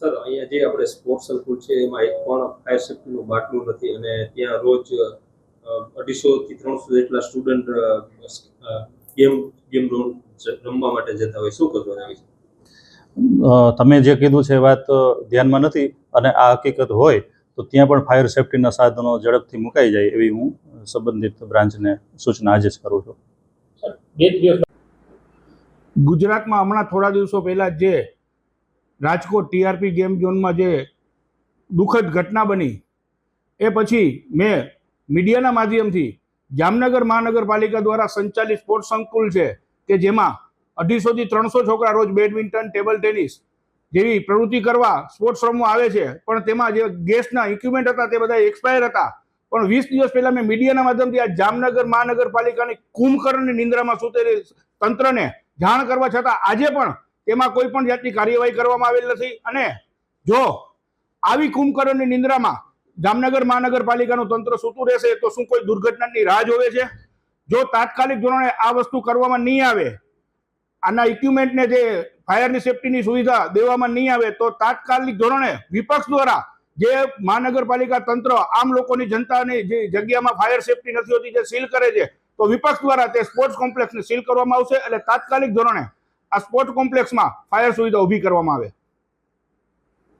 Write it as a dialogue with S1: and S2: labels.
S1: Sir અહીંયા જે આપણે સ્પોર્ટ્સ સંકુલ છે એમાં એક પણ ફાયર સેફ્ટીનું બાટલું નથી અને ત્યાં રોજ અઢીસો થી ત્રણસો જેટલા સ્ટુડન્ટ ગેમ ગેમ રમવા માટે જતા હોય. શું કરવું એના વિશે?
S2: તમે જે કીધું છે એ વાત ધ્યાનમાં નથી અને આ હકીકત હોય તો ત્યાં પણ ફાયર સેફ્ટીના સાધનો ઝડપથી મુકાઈ જાય એવી હું સંબંધિત બ્રાન્ચને સૂચના આજે જ કરું છું.
S3: ગુજરાતમાં હમણાં થોડા દિવસો પહેલા જે રાજકોટ ટીઆરપી ગેમ ઝોનમાં જે દુઃખદ ઘટના બની, એ પછી મેં મીડિયાના માધ્યમથી જામનગર મહાનગરપાલિકા દ્વારા સંચાલિત સ્પોર્ટ્સ સંકુલ છે, કે જેમાં અઢીસોથી ત્રણસો છોકરા રોજ બેડમિન્ટન, ટેબલ ટેનિસ જેવી પ્રવૃત્તિ કરવા સ્પોર્ટ્સ રમવા આવે છે. પણ તેમાં જે ગેસના ઇક્વિપમેન્ટ હતા તે બધા એક્સપાયર હતા. પણ વીસ દિવસ પહેલા મેં મીડિયાના માધ્યમથી આ જામનગર મહાનગરપાલિકાની કુંભકર્ણની નિંદ્રામાં સૂતેલી તંત્રને જાણ કરવા છતાં આજે પણ તેમાં કોઈ પણ જાતની કાર્યવાહી કરવામાં આવેલ નથી. અને જો આવી કુંભકર્ણની નિંદ્રામાં જામનગર મહાનગરપાલિકાનું તંત્ર સૂતું રહેશે, તો શું કોઈ દુર્ઘટનાની રાહ જોવે છે? જો તાત્કાલિક ધોરણે આ વસ્તુ કરવામાં નહીં આવે, આના ઇક્વિપમેન્ટને જે ફાયરની સેફટીની સુવિધા દેવામાં નહીં આવે, તો તાત્કાલિક ધોરણે વિપક્ષ દ્વારા જે મહાનગરપાલિકા તંત્ર આમ લોકોની જનતાની જે જગ્યામાં ફાયર સેફટી નથી હોતી, જે સીલ કરે છે, તો વિપક્ષ દ્વારા તે સ્પોર્ટ્સ કોમ્પ્લેક્સને સીલ કરવામાં આવશે. એટલે તાત્કાલિક ધોરણે આ સ્પોર્ટ કોમ્પ્લેક્સમાં ફાયર સુવિધા ઊભી કરવામાં આવે.